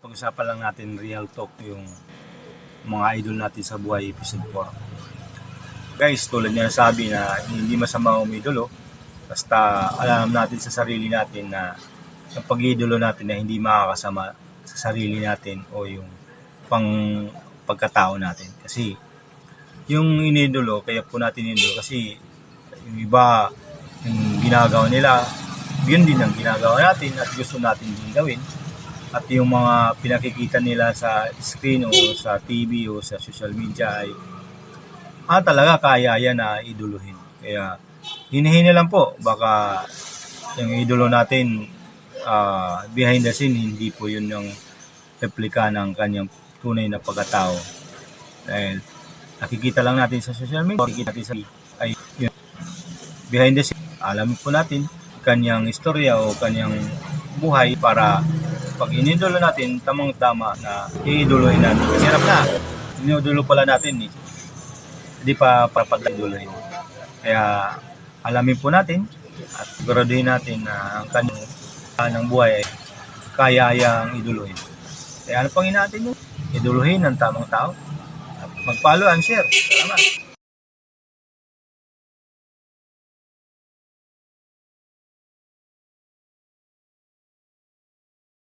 Pag-usapan lang natin real talk yung mga idol natin sa buhay episode 4. Guys, tulad niya sabi na hindi masama umidolo. Basta alam natin sa sarili natin na ang pag-idolo natin na hindi makakasama sa sarili natin o yung pang pagkatao natin. Kasi yung inidolo, kaya po natin inidolo kasi yung iba yung ginagawa nila, yun din ang ginagawa natin at gusto natin din gawin at yung mga pinakikita nila sa screen o sa TV o sa social media ay ah talaga kaya yan na iduluhin. Kaya hinihin lang po baka yung idolo natin ah, behind the scene hindi po yun yung replika ng kanyang tunay na pagkatao. Dahil nakikita lang natin sa social media, nakikita natin sa ay yun, behind the scene. Alam po natin kanyang istorya o kanyang buhay para pag inidolo natin, tamang-tama na iidolohin natin. Kasi hirap na. Inidolo pala natin eh. Hindi pa papag-idolohin. Kaya alamin po natin at siguraduhin natin na ang kanyang ng buhay ay kaya yang iduluhin. Kaya ano pang natin yun? Iduluhin ng tamang tao. Mag-follow and share. Salamat.